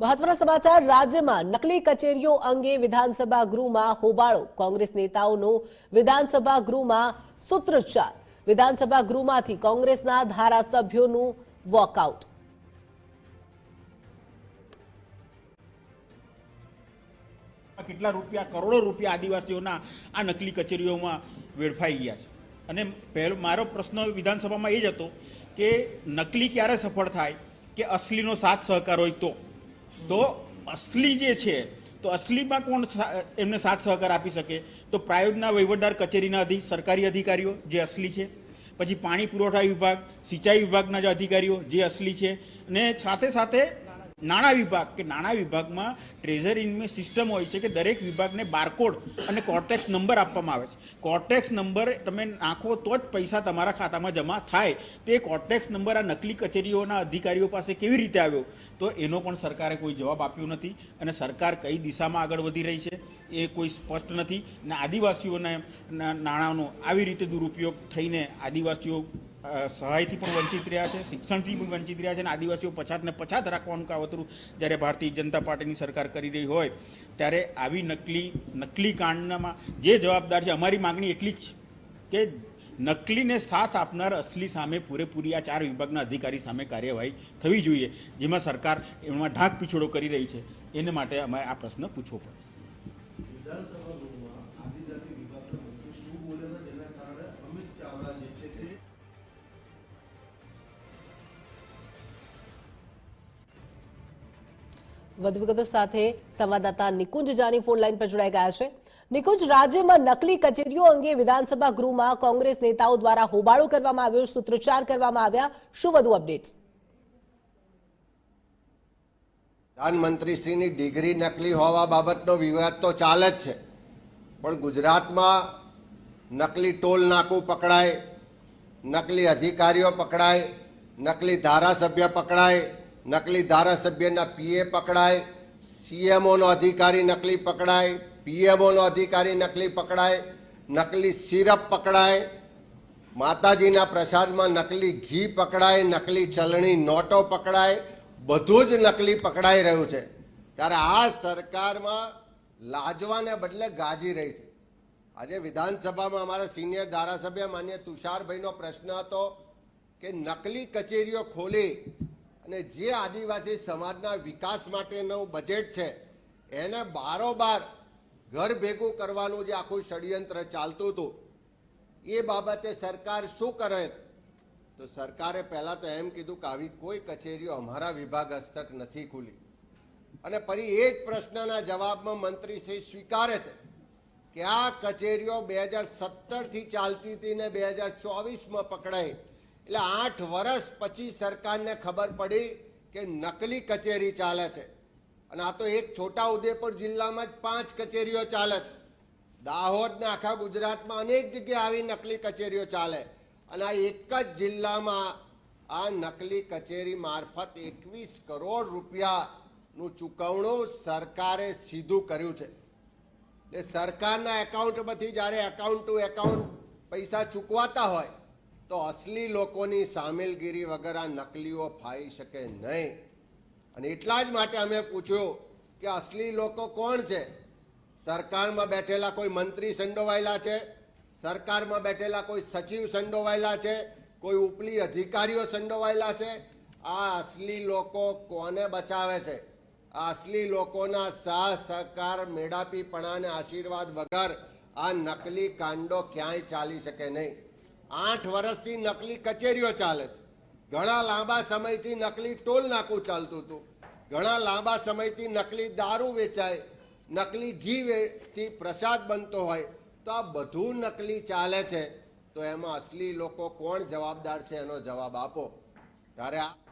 મહત્વના સમાચાર, રાજ્યમાં નકલી કચેરીઓ અંગે વિધાનસભા ગૃહમાં હોબાળો. કોંગ્રેસ નેતાઓનો વિધાનસભા ગૃહમાં સૂત્રોચ્ચાર. વિધાનસભા ગૃહમાંથી કોંગ્રેસના ધારાસભ્યોનું વોકઆઉટ. કેટલા રૂપિયા, કરોડો રૂપિયા આદિવાસીઓના આ નકલી કચેરીઓમાં વેડફાઈ ગયા છે. અને પહેલો, મારો પ્રશ્ન વિધાનસભામાં એ જ હતો કે નકલી ક્યારે સફળ થાય? કે અસલીનો સાથ સહકાર હોય તો? તો અસલી જે છે, તો અસલીમાં કોણ એમને સાથ સહકાર આપી શકે? તો પ્રાયોગના વહીવટદાર કચેરીના અધિક સરકારી અધિકારીઓ જે અસલી છે, પછી પાણી પુરવઠા વિભાગ, સિંચાઈ વિભાગના જે અધિકારીઓ જે અસલી છે, અને સાથે સાથે નાણાં વિભાગ, કે નાણાં વિભાગમાં ટ્રેઝરીની સિસ્ટમ હોય છે કે દરેક વિભાગને બારકોડ અને કોર્ટેક્સ નંબર આપવામાં આવે છે. કોર્ટેક્સ નંબર તમે નાખો તો જ પૈસા તમારા ખાતામાં જમા થાય. તે કોર્ટેક્સ નંબર આ નકલી કચેરીઓના અધિકારીઓ પાસે કેવી રીતે આવ્યો? તો એનો પણ સરકારે કોઈ જવાબ આપ્યો નથી અને સરકાર કઈ દિશામાં આગળ વધી રહી છે એ કોઈ સ્પષ્ટ નથી. અને આદિવાસીઓને નાણાંનો આવી રીતે દુરુપયોગ થઈને આદિવાસીઓ સહાયથી પણ વંચિત રહ્યા છે, શિક્ષણથી પણ વંચિત રહ્યા છે અને આદિવાસીઓ પછાતને પછાત રાખવાનું કાવતરું જ્યારે ભારતીય જનતા પાર્ટીની સરકાર કરી રહી હોય ત્યારે આવી નકલી નકલી કાંડમાં જે જવાબદાર છે, અમારી માગણી એટલી જ કે નકલીને સાથ આપનાર અસલી સામે પૂરેપૂરી આ ચાર વિભાગના અધિકારી સામે કાર્યવાહી થવી જોઈએ, જેમાં સરકાર એમાં ઢાંક પીછોડો કરી રહી છે. એને માટે અમારે આ પ્રશ્ન પૂછવો પડે. વધુ વિગતો સાથે સંવાદદાતા નિકુંજ જાની ફોન લાઈન પર જોડાઈ ગયા છે. નિકુંજ, રાજ્યમાં નકલી કચેરીઓ અંગે વિધાનસભા ગૃહમાં કોંગ્રેસ નેતાઓ દ્વારા હોબાળો કરવામાં આવ્યો, સૂત્રોચ્ચાર કરવામાં આવ્યા. શું વધુ અપડેટ્સ? પ્રધાનમંત્રીશ્રીની ડિગ્રી નકલી હોવા બાબતનો વિવાદ તો ચાલે જ છે. પણ ગુજરાતમાં નકલી ટોલ નાકું પકડાય, નકલી અધિકારીઓ પકડાય, નકલી ધારાસભ્ય પકડાય નકલી ધારાસભ્યના પીએ પકડાય, સીએમઓનો અધિકારી નકલી પકડાય, પીએમઓનો અધિકારી નકલી પકડાય, નકલી સિરપ પકડાય, માતાજીના પ્રસાદમાં નકલી ઘી પકડાય, નકલી ચલણી નોટો પકડાય, બધું જ નકલી પકડાઈ રહ્યું છે. ત્યારે આ સરકારમાં લાજવાને બદલે ગાજી રહી છે. આજે વિધાનસભામાં અમારા સિનિયર ધારાસભ્ય માન્ય તુષારભાઈનો પ્રશ્ન હતો કે નકલી કચેરીઓ ખોલી અને જે આદિવાસી સમાજના વિકાસ માટેનું બજેટ છે, એને બારોબાર ઘર ભેગું કરવાનું જે આખું ષડયંત્ર ચાલતું હતું, એ બાબતે સરકાર શું કરે? તો સરકારે પહેલાં તો એમ કીધું કે આવી કોઈ કચેરીઓ અમારા વિભાગ હસ્તક નથી ખુલી. અને ફરી એ જ પ્રશ્નના જવાબમાં મંત્રી શ્રી સ્વીકારે છે કે આ કચેરીઓ બે હજાર સત્તરથી ચાલતી હતી ને બે હજાર ચોવીસમાં પકડાઈ. એટલે આઠ વર્ષ પછી સરકારને ખબર પડી કે નકલી કચેરી ચાલે છે. અને આ તો એક છોટા ઉદેપુર જિલ્લામાં જ પાંચ કચેરીઓ ચાલે છે. દાહોદ ને આખા ગુજરાતમાં અનેક જગ્યાએ આવી નકલી કચેરીઓ ચાલે. અને આ એક જ જિલ્લામાં આ નકલી કચેરી મારફત એકવીસ કરોડ રૂપિયાનું ચૂકવણું સરકારે સીધું કર્યું છે. એટલે સરકારના એકાઉન્ટમાંથી જ્યારે એકાઉન્ટ ટુ એકાઉન્ટ પૈસા ચૂકવાતા હોય તો અસલી લોકોની સામેલગીરી વગર આ નકલીઓ ફાઈ શકે નહીં. અને એટલા જ માટે અમે પૂછ્યું કે અસલી લોકો કોણ છે? સરકારમાં બેઠેલા કોઈ મંત્રી સંડોવાયેલા છે? સરકારમાં બેઠેલા કોઈ સચિવ સંડોવાયેલા છે? કોઈ ઉપલી અધિકારીઓ સંડોવાયેલા છે? આ અસલી લોકો કોને બચાવે છે? આ અસલી લોકોના સાહ સહકાર મેળાપીપણા અને આશીર્વાદ વગર આ નકલી કાંડો ક્યાંય ચાલી શકે નહીં. આઠ વર્ષથી નકલી કચેરીઓ ચાલે છે. ઘણા લાંબા સમયથી નકલી ટોલ નાકું ચાલતું હતું. ઘણા લાંબા સમયથી નકલી દારૂ વેચાય, નકલી ઘી વેથી પ્રસાદ બનતો હોય. તો આ બધું નકલી ચાલે છે. તો એમાં અસલી લોકો કોણ જવાબદાર છે? એનો જવાબ આપો. ત્યારે આ